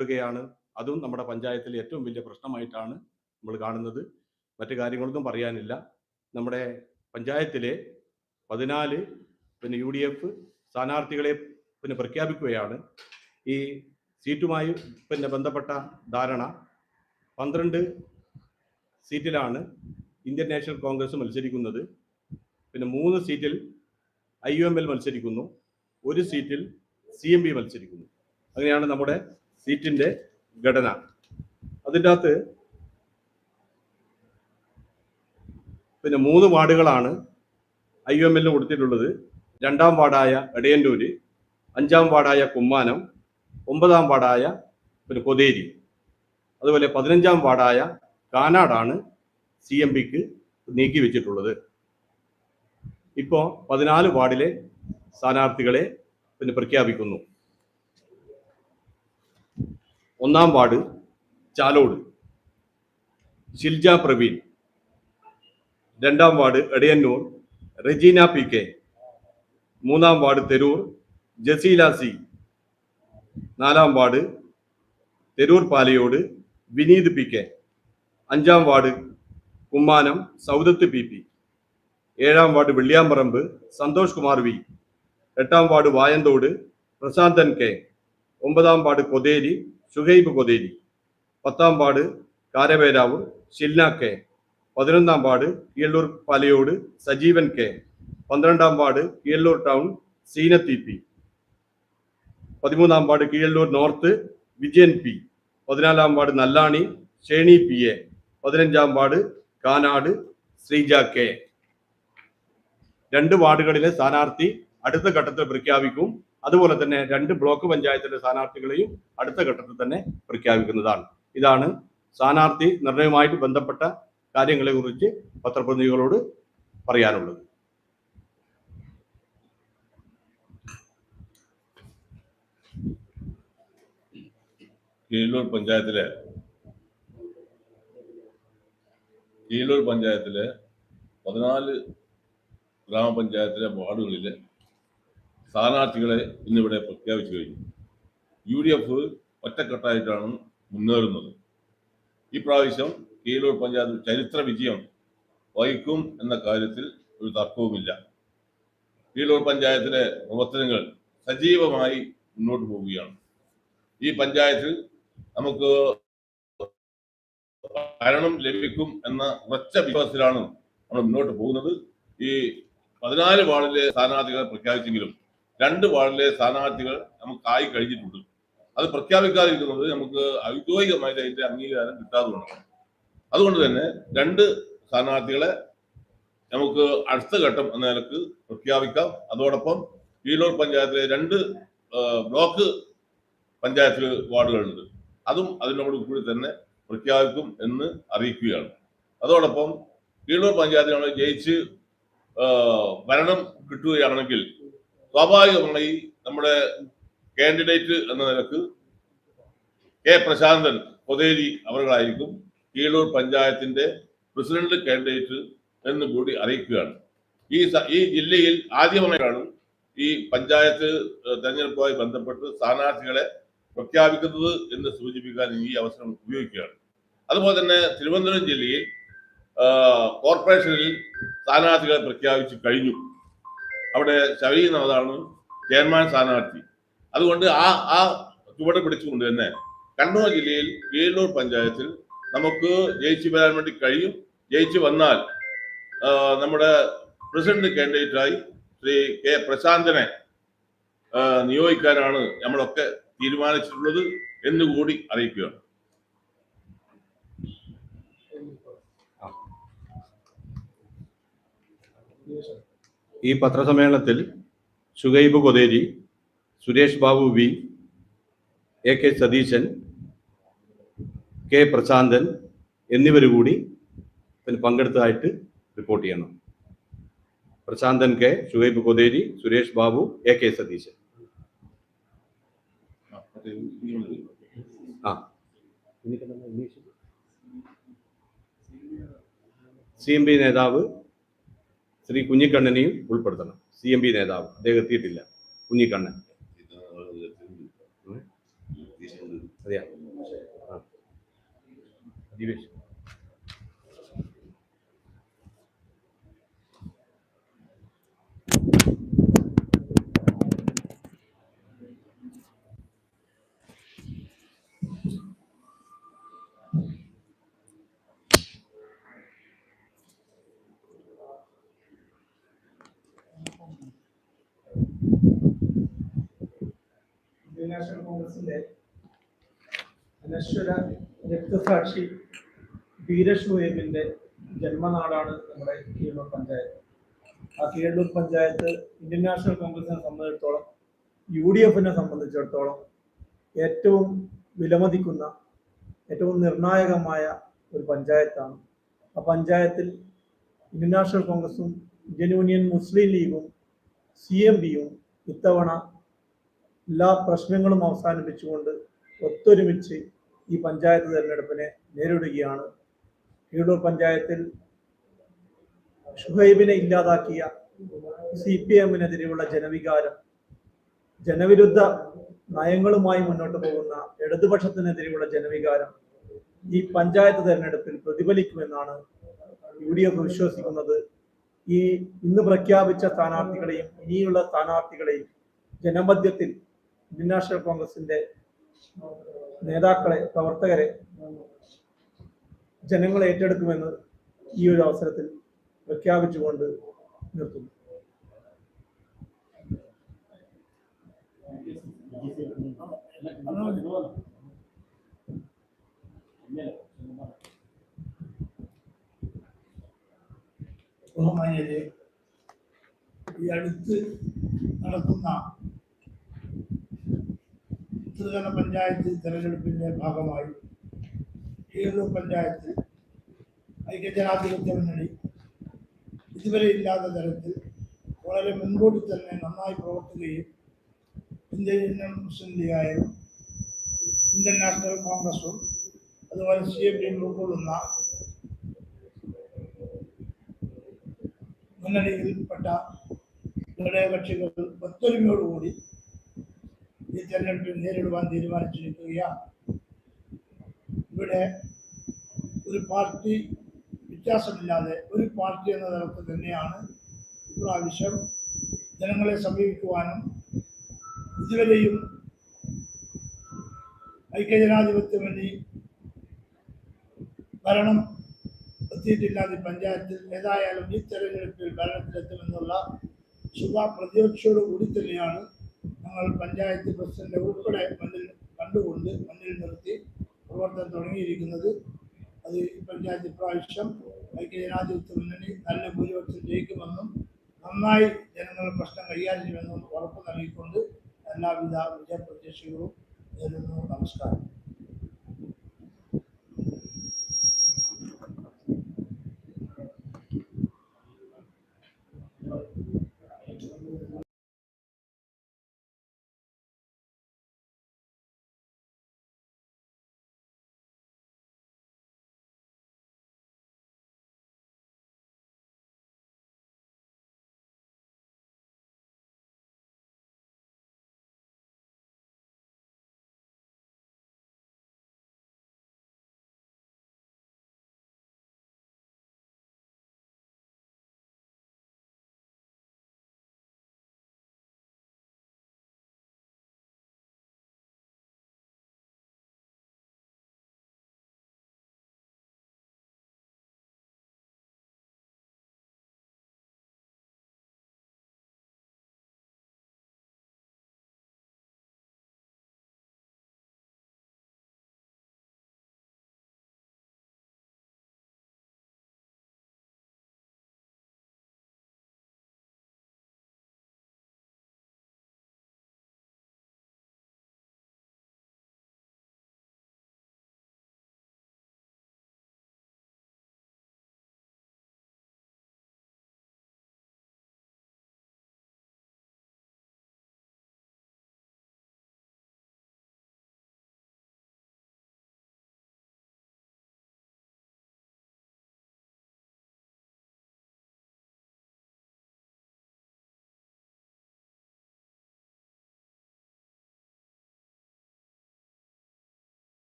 കിട്ടുകയാണ് അതും നമ്മുടെ പഞ്ചായത്തിലെ ഏറ്റവും വലിയ പ്രശ്നമായിട്ടാണ് നമ്മൾ കാണുന്നത്. മറ്റു കാര്യങ്ങളൊന്നും പറയാനില്ല. നമ്മുടെ പഞ്ചായത്തിലെ പതിനാല് പിന്നെ യു ഡി എഫ് സ്ഥാനാർത്ഥികളെ പിന്നെ പ്രഖ്യാപിക്കുകയാണ്. ഈ സീറ്റുമായി പിന്നെ ബന്ധപ്പെട്ട ധാരണ പന്ത്രണ്ട് സീറ്റിലാണ് ഇന്ത്യൻ നാഷണൽ കോൺഗ്രസ് മത്സരിക്കുന്നത്. പിന്നെ മൂന്ന് സീറ്റിൽ ഐ യു എം എൽ മത്സരിക്കുന്നു. ഒരു സീറ്റിൽ സി എം പി മത്സരിക്കുന്നു. അങ്ങനെയാണ് നമ്മുടെ സീറ്റിന്റെ ഘടന. അതിന്റെ അകത്ത് പിന്നെ മൂന്ന് വാർഡുകളാണ് ഐ എം എല്ലിന് കൊടുത്തിട്ടുള്ളത്. രണ്ടാം വാർഡായ എടയന്നൂര് അഞ്ചാം വാർഡായ കുമ്മാനം ഒമ്പതാം വാർഡായ പിന്നെ കൊതേരി. അതുപോലെ പതിനഞ്ചാം വാർഡായ കാനാടാണ് സി എം പിക്ക് നീക്കി വെച്ചിട്ടുള്ളത്. ഇപ്പോൾ പതിനാല് വാർഡിലെ സ്ഥാനാർത്ഥികളെ പിന്നെ പ്രഖ്യാപിക്കുന്നു. ഒന്നാം വാർഡ് ചാലോട്. ഷിൽജ പ്രവീൺ. രണ്ടാം ward Edayannur. Rejeena P K. മൂന്നാം വാർഡ് തെരൂർ. ജസീല സി. നാലാം ward Theroor Palayode Vineeth P K. അഞ്ചാം ward Kummanam Saudath P P. ഏഴാം വാർഡ് വെള്ളിയാമ്പറമ്പ് സന്തോഷ് കുമാർ വി. എട്ടാം വാർഡ് വായന്തോട് പ്രശാന്തൻ കെ. ഒമ്പതാം വാർഡ് കൊതേരി ഷുഹൈബ് കൊതേരി പത്താം പാട് കാരവേരാവ് ഷില്ല കെ. പതിനൊന്നാം പാട് കീഴല്ലൂർ പാലയോട് സജീവൻ കെ. പന്ത്രണ്ടാം പാട് കീഴല്ലൂർ ടൗൺ സീനത്തി പി. പതിമൂന്നാം പാട് കീഴല്ലൂർ നോർത്ത് വിജയൻ പി. പതിനാലാം പാട് നല്ലാണി ഷേണി പി എ. പതിനഞ്ചാം വാർഡ് കാനാട് ശ്രീജ കെ. രണ്ട് വാർഡുകളിലെ സ്ഥാനാർത്ഥി അടുത്ത ഘട്ടത്തിൽ പ്രഖ്യാപിക്കും. അതുപോലെ തന്നെ രണ്ട് ബ്ലോക്ക് പഞ്ചായത്തിന്റെ സ്ഥാനാർത്ഥികളെയും അടുത്ത ഘട്ടത്തിൽ തന്നെ പ്രഖ്യാപിക്കുന്നതാണ്. ഇതാണ് സ്ഥാനാർത്ഥി നിർണയവുമായിട്ട് ബന്ധപ്പെട്ട കാര്യങ്ങളെ കുറിച്ച് പത്രപ്രതിനിധികളോട് പറയാനുള്ളത്. കീഴൂർ പഞ്ചായത്തിലെ കീഴൂർ പഞ്ചായത്തിലെ പതിനാല് ഗ്രാമപഞ്ചായത്തിലെ വാർഡുകളിലെ സ്ഥാനാർത്ഥികളെ ഇന്നിവിടെ പ്രഖ്യാപിച്ചു കഴിഞ്ഞു. യു ഡി എഫ് ഒറ്റക്കെട്ടായിട്ടാണ് മുന്നേറുന്നത്. ഈ പ്രാവശ്യം കീഴൂർ പഞ്ചായത്ത് ചരിത്ര വിജയം വഹിക്കും എന്ന കാര്യത്തിൽ ഒരു തർക്കവുമില്ല. കീഴൂർ പഞ്ചായത്തിലെ പ്രവർത്തനങ്ങൾ സജീവമായി മുന്നോട്ട് പോവുകയാണ്. ഈ പഞ്ചായത്തിൽ നമുക്ക് ഭരണം ലഭിക്കും എന്ന ഉറച്ച വിശ്വാസത്തിലാണ് നമ്മൾ മുന്നോട്ട് പോകുന്നത്. ഈ പതിനാല് വാർഡിലെ സ്ഥാനാർത്ഥികളെ പ്രഖ്യാപിച്ചെങ്കിലും രണ്ട് വാർഡിലെ സ്ഥാനാർത്ഥികൾ നമുക്ക് ആയി കഴിഞ്ഞിട്ടുണ്ട്. അത് പ്രഖ്യാപിക്കാതിരിക്കുന്നത് നമുക്ക് ഔദ്യോഗികമായിട്ട് അതിന്റെ അംഗീകാരം കിട്ടാത്തതുകൊണ്ടാണ്. അതുകൊണ്ട് തന്നെ രണ്ട് സ്ഥാനാർത്ഥികളെ നമുക്ക് അടുത്ത ഘട്ടം എന്ന നിലയ്ക്ക് പ്രഖ്യാപിക്കാം. അതോടൊപ്പം വീലൂർ പഞ്ചായത്തിലെ രണ്ട് ബ്ലോക്ക് പഞ്ചായത്തിൽ വാർഡുകളുണ്ട്. അതും അതിനോട് കൂടി തന്നെ പ്രഖ്യാപിക്കും എന്ന് അറിയിക്കുകയാണ്. അതോടൊപ്പം കീഴൂർ പഞ്ചായത്തിൽ ജയിച്ച് ഭരണം കിട്ടുകയാണെങ്കിൽ സ്വാഭാവികമായി നമ്മുടെ കാൻഡിഡേറ്റ് എന്ന നിലയ്ക്ക് കെ പ്രശാന്തൻ പൊതേരി അവരുകളായിരിക്കും കീഴൂർ പഞ്ചായത്തിന്റെ പ്രസിഡന്റ് കാൻഡിഡേറ്റ് എന്ന് കൂടി അറിയിക്കുകയാണ്. ഈ ഈ ജില്ലയിൽ ആദ്യമായാണ് ഈ പഞ്ചായത്ത് തെരഞ്ഞെടുപ്പുമായി ബന്ധപ്പെട്ട് സ്ഥാനാർത്ഥികളെ പ്രഖ്യാപിക്കുന്നത് എന്ന് സൂചിപ്പിക്കാൻ ഈ അവസരം ഉപയോഗിക്കുകയാണ്. അതുപോലെ തന്നെ തിരുവനന്തപുരം ജില്ലയിൽ കോർപ്പറേഷനിൽ സ്ഥാനാർത്ഥികളെ പ്രഖ്യാപിച്ചു കഴിഞ്ഞു. അവിടെ ശവീനതാണ് ചെയർമാൻ സ്ഥാനാർത്ഥി. അതുകൊണ്ട് ആ ആ ചുവട് പിടിച്ചുകൊണ്ട് തന്നെ കണ്ണൂർ ജില്ലയിൽ വേലൂർ പഞ്ചായത്തിൽ നമുക്ക് ജയിച്ചു വരാൻ വേണ്ടി കഴിയും. ജയിച്ചു വന്നാൽ നമ്മുടെ പ്രസിഡന്റ് കാൻഡിഡേറ്റായി ശ്രീ കെ പ്രശാന്തനെ നിയോഗിക്കാനാണ് നമ്മളൊക്കെ തീരുമാനിച്ചിട്ടുള്ളത് എന്നുകൂടി അറിയിക്കുകയാണ്. ഈ പത്രസമ്മേളനത്തിൽ Shugaib Kotheri Suresh Babu V A K Satheesan K Prasanthan എന്നിവർ കൂടി പങ്കെടുത്തതായിട്ട് റിപ്പോർട്ട് ചെയ്യണം. Prasanthan K Shugaib Kotheri Suresh Babu A K Satheesan. ആ സി എം പി നേതാവ് ശ്രീ കുഞ്ഞിക്കണ്ണനെയും ഉൾപ്പെടുത്തണം. സി എം പി നേതാവ്. അദ്ദേഹം എത്തിയിട്ടില്ല. കുഞ്ഞിക്കണ്ണൻ. അതെയാ? ആ ദിവേഷ് ഇന്ത്യൻ നാഷണൽ കോൺഗ്രസിന്റെ അനശ്വര രക്തസാക്ഷി ധീരഷുവേബിന്റെ ജന്മനാടാണ് നമ്മുടെ കീഴൂർ പഞ്ചായത്ത്. ആ കീഴൂർ പഞ്ചായത്ത് ഇന്ത്യൻ നാഷണൽ കോൺഗ്രസിനെ സംബന്ധിച്ചിടത്തോളം യു ഡി എഫിനെ സംബന്ധിച്ചിടത്തോളം ഏറ്റവും വിലമതിക്കുന്ന ഏറ്റവും നിർണായകമായ ഒരു പഞ്ചായത്താണ്. ആ പഞ്ചായത്തിൽ ഇന്ത്യൻ നാഷണൽ കോൺഗ്രസും ഇന്ത്യൻ യൂണിയൻ മുസ്ലിം ലീഗും സി എം പിയും ഇത്തവണ എല്ലാ പ്രശ്നങ്ങളും അവസാനിപ്പിച്ചുകൊണ്ട് ഒത്തൊരുമിച്ച് ഈ പഞ്ചായത്ത് തെരഞ്ഞെടുപ്പിനെ നേരിടുകയാണ്. കീഴൂർ പഞ്ചായത്തിൽ ഷുഹൈബിനെ ഇല്ലാതാക്കിയ സി പി എമ്മിനെതിരെയുള്ള ജനവികാരം ജനവിരുദ്ധ നയങ്ങളുമായി മുന്നോട്ട് പോകുന്ന ഇടതുപക്ഷത്തിനെതിരെയുള്ള ജനവികാരം ഈ പഞ്ചായത്ത് തെരഞ്ഞെടുപ്പിൽ പ്രതിഫലിക്കുമെന്നാണ് യു ഡി എഫ് വിശ്വസിക്കുന്നത്. ഈ ഇന്ന് പ്രഖ്യാപിച്ച സ്ഥാനാർത്ഥികളെയും ഇനിയുള്ള സ്ഥാനാർത്ഥികളെയും ജനമധ്യത്തിൽ നാഷണൽ കോൺഗ്രസിന്റെ നേതാക്കളെ പ്രവർത്തകരെ ജനങ്ങൾ ഏറ്റെടുക്കുമെന്ന് ഈ ഒരു അവസരത്തിൽ പ്രഖ്യാപിച്ചുകൊണ്ട് നിർത്തുന്നു. ഈ അടുത്ത് നടക്കുന്ന ത്രിതല പഞ്ചായത്ത് തെരഞ്ഞെടുപ്പിന്റെ ഭാഗമായി ഏഴൂർ പഞ്ചായത്ത് ഐക്യജനാധിപത്യ മുന്നണി ഇതുവരെ ഇല്ലാത്ത തരത്തിൽ വളരെ മുൻകൂട്ടി തന്നെ നന്നായി പ്രവർത്തിക്കുകയും Indian Union Muslim Indian National കോൺഗ്രസും അതുപോലെ സി എം പിയും ഉൾക്കൊള്ളുന്ന മുന്നണിയിൽപ്പെട്ട ഘടകകക്ഷികൾ ഒത്തൊരുമയോടുകൂടി ഈ തെരഞ്ഞെടുപ്പിൽ നേരിടുവാൻ തീരുമാനിച്ചിരിക്കുകയാണ് ഇവിടെ ഒരു പാർട്ടി വ്യത്യാസമില്ലാതെ ഒരു പാർട്ടി എന്ന തലത്തിൽ തന്നെയാണ് ഇപ്രാവശ്യം ജനങ്ങളെ സമീപിക്കുവാനും ഇതുവരെയും ഐക്യജനാധിപത്യ വേണ്ടി ഭരണം എത്തിയിട്ടില്ലാതെ പഞ്ചായത്തിൽ ഏതായാലും ഈ തെരഞ്ഞെടുപ്പിൽ ഭരണത്തിലെത്തുമെന്നുള്ള ശുഭ പ്രതീക്ഷയോടുകൂടി തന്നെയാണ് ഞങ്ങൾ പഞ്ചായത്ത് പ്രസിഡന്റ് ഉൾപ്പെടെ മണ്ണിൽ കണ്ടുകൊണ്ട് മണ്ണിൽ നിർത്തി പ്രവർത്തനം തുടങ്ങിയിരിക്കുന്നത്. അത് പഞ്ചായത്ത് പ്രാവശ്യം ഐക്യജനാധിപത്യ മുന്നണി നല്ല ഭൂരിപക്ഷം ജയിക്കുമെന്നും നന്നായി ജനങ്ങളുടെ പ്രശ്നം കൈകാര്യം ചെയ്യുമെന്നും ഉറപ്പ് നൽകിക്കൊണ്ട് എല്ലാവിധ വിജയപ്രതീക്ഷകളും നേരുന്നു. നമസ്കാരം.